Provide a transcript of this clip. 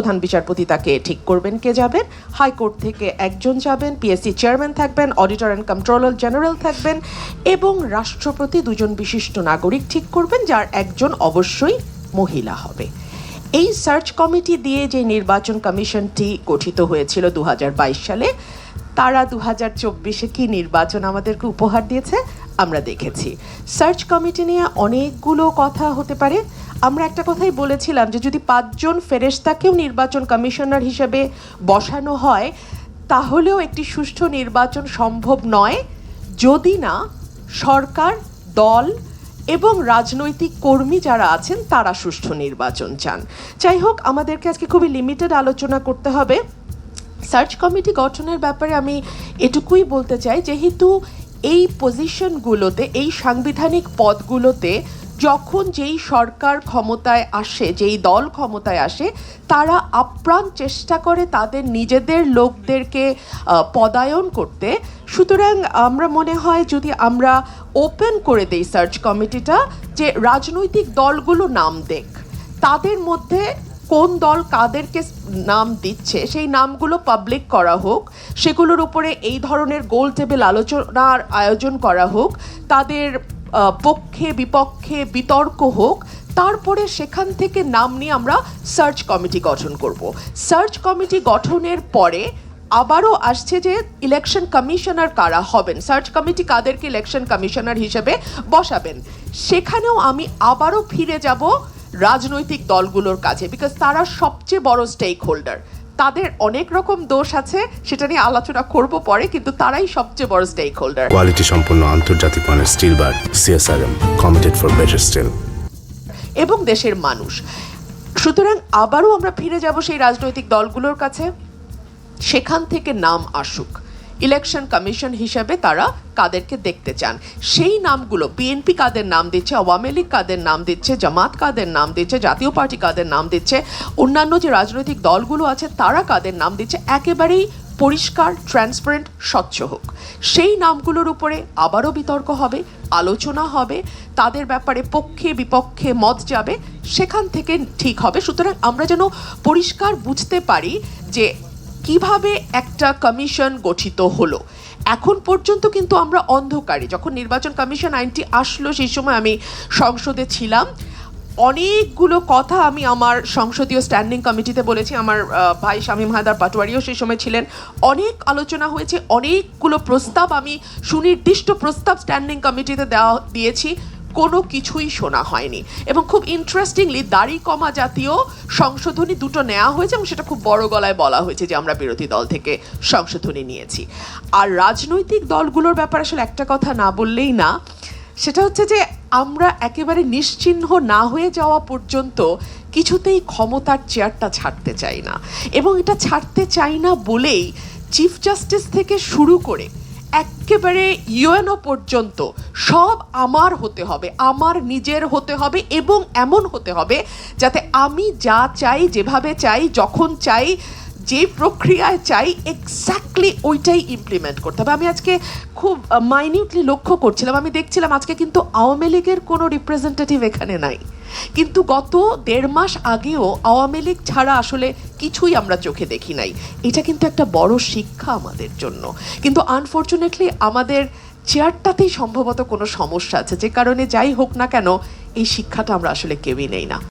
প্রধান বিচারপতি তাকে ঠিক করবেন কে যাবেন? হাইকোর্ট থেকে একজন যাবেন পিএসসি চেয়ারম্যান থাকবেন অডিটর অ্যান্ড কন্ট্রোলার জেনারেল থাকবেন এবং রাষ্ট্রপতি দুজন বিশিষ্ট নাগরিক ঠিক করবেন, যার একজন অবশ্যই মহিলা হবে। এই সার্চ কমিটি দিয়ে যে নির্বাচন কমিশনটি গঠিত হয়েছিল দু হাজার বাইশ সালে, তারা দু হাজার চব্বিশে কী নির্বাচন আমাদেরকে উপহার দিয়েছে? আমরা দেখেছি। সার্চ কমিটি নিয়ে অনেকগুলো কথা হতে পারে। আমরা একটা কথাই বলেছিলাম যে, যদি পাঁচজন ফেরেশতাকেও নির্বাচন কমিশনার হিসেবে বসানো হয়, তাহলেও একটি সুষ্ঠু নির্বাচন সম্ভব নয়। যদি না, সরকার, দল এবং রাজনৈতিক কর্মী যারা আছেন, তারা সুষ্ঠু নির্বাচন চান। যাই হোক, আমাদেরকে আজকে খুবই লিমিটেড আলোচনা করতে হবে। সার্চ কমিটি গঠনের ব্যাপারে আমি এটুকুই বলতে চাই, যেহেতু এই পজিশনগুলোতে এই সাংবিধানিক পদগুলোতে যখন যেই সরকার ক্ষমতায় আসে, যেই দল ক্ষমতায় আসে, তারা আপ্রাণ চেষ্টা করে তাদের নিজেদের লোকদেরকে পদায়ন করতে। সুতরাং আমরা মনে হয় যদি আমরা ওপেন করে দেই সার্চ কমিটিটা যে রাজনৈতিক দলগুলো নাম দেখ, তাদের মধ্যে কোন দল কাদেরকে নাম দিচ্ছে, সেই নামগুলো পাবলিক করা হোক, সেগুলোর উপরে এই ধরনের গোল টেবিল আলোচনার আয়োজন করা হোক, তাদের পক্ষে, বিপক্ষে বিতর্ক হোক, তারপরে সেখান থেকে নাম নিয়ে আমরা সার্চ কমিটি গঠন করব। সার্চ কমিটি গঠনের পরে আবারও আসছে যে ইলেকশন কমিশনার কারা হবেন সার্চ কমিটি কাদেরকে ইলেকশন কমিশনার হিসেবে বসাবেন। সেখানেও আমি আবারও ফিরে যাব রাজনৈতিক দলগুলোর কাছে বিকজ তারা সবচেয়ে বড় স্টেক হোল্ডার তাদের অনেক রকম দোষ আছে সেটা নিয়ে আলোচনা করব পরে কিন্তু তারাই সবচেয়ে বড় স্টেক হোল্ডার কোয়ালিটি সম্পন্ন আন্তর্জাতিক মানের steel bar CSRM committed for better steel এবং দেশের মানুষ। সুতরাং আবারও আমরা ফিরে যাব সেই রাজনৈতিক দলগুলোর কাছে। সেখান থেকে নাম আসুক। ইলেকশন কমিশন হিসেবে তারা কাদেরকে দেখতে চান। সেই নামগুলো বিএনপি কাদের নাম দিচ্ছে, আওয়ামী লীগ কাদের নাম দিচ্ছে, জামাত কাদের নাম দিচ্ছে, জাতীয় পার্টি কাদের নাম দিচ্ছে, অন্যান্য যে রাজনৈতিক দলগুলো আছে তারা কাদের নাম দিচ্ছে, একেবারেই পরিষ্কার ট্রান্সপারেন্ট স্বচ্ছ হোক। সেই নামগুলোর উপরে আবারও বিতর্ক হবে, আলোচনা হবে, তাদের ব্যাপারে পক্ষে, বিপক্ষে মত যাবে, সেখান থেকে ঠিক হবে। সুতরাং আমরা যেন পরিষ্কার বুঝতে পারি যে কীভাবে একটা কমিশন গঠিত হলো? এখন পর্যন্ত কিন্তু আমরা অন্ধকারে। যখন নির্বাচন কমিশন আইনটি আসলো, সেই সময় আমি সংসদে ছিলাম। অনেকগুলো কথা আমি আমার সংসদীয় স্ট্যান্ডিং কমিটিতে বলেছি। আমার ভাই শামীম হায়দার পাটোয়ারিও সেই সময় ছিলেন। অনেক আলোচনা হয়েছে, অনেকগুলো প্রস্তাব আমি সুনির্দিষ্ট প্রস্তাব স্ট্যান্ডিং কমিটিতে দেওয়া দিয়েছি। কোনো কিছুই শোনা হয়নি। এবং খুব ইন্টারেস্টিংলি দাড়ি কমা জাতীয় সংশোধনী দুটো নেওয়া হয়েছে এবং সেটা খুব বড় গলায় বলা হয়েছে যে আমরা বিরোধী দল থেকে সংশোধনী নিয়েছি। আর রাজনৈতিক দলগুলোর ব্যাপারে আসলে একটা কথা না বললেই না, সেটা হচ্ছে যে আমরা একেবারে নিশ্চিহ্ন না হয়ে যাওয়া পর্যন্ত কিছুতেই ক্ষমতার চেয়ারটা ছাড়তে চাই না। এবং এটা ছাড়তে চাই না বলেই চিফ জাস্টিস থেকে শুরু করে একেবারে ইউএনও পর্যন্ত সব আমার হতে হবে, আমার নিজের হতে হবে এবং এমন হতে হবে যাতে আমি যা চাই, যেভাবে চাই, যখন চাই যে প্রক্রিয়ায় চাই এক্স্যাক্টলি ওইটাই ইমপ্লিমেন্ট করতে হবে। আমি আজকে খুব মাইনিউটলি লক্ষ্য করছিলাম। আমি দেখছিলাম আজকে কিন্তু আওয়ামী লীগের কোনো রিপ্রেজেন্টেটিভ এখানে নাই। কিন্তু গত দেড় মাস আগেও আওয়ামী লীগ ছাড়া আসলে কিছুই আমরা চোখে দেখি নাই। এটা কিন্তু একটা বড় শিক্ষা আমাদের জন্য। কিন্তু আনফর্চুনেটলি আমাদের চেয়ারটাতেই সম্ভবত কোনো সমস্যা আছে। যে কারণে যাই হোক না কেন, এই শিক্ষাটা আমরা আসলে কেউই নেই না।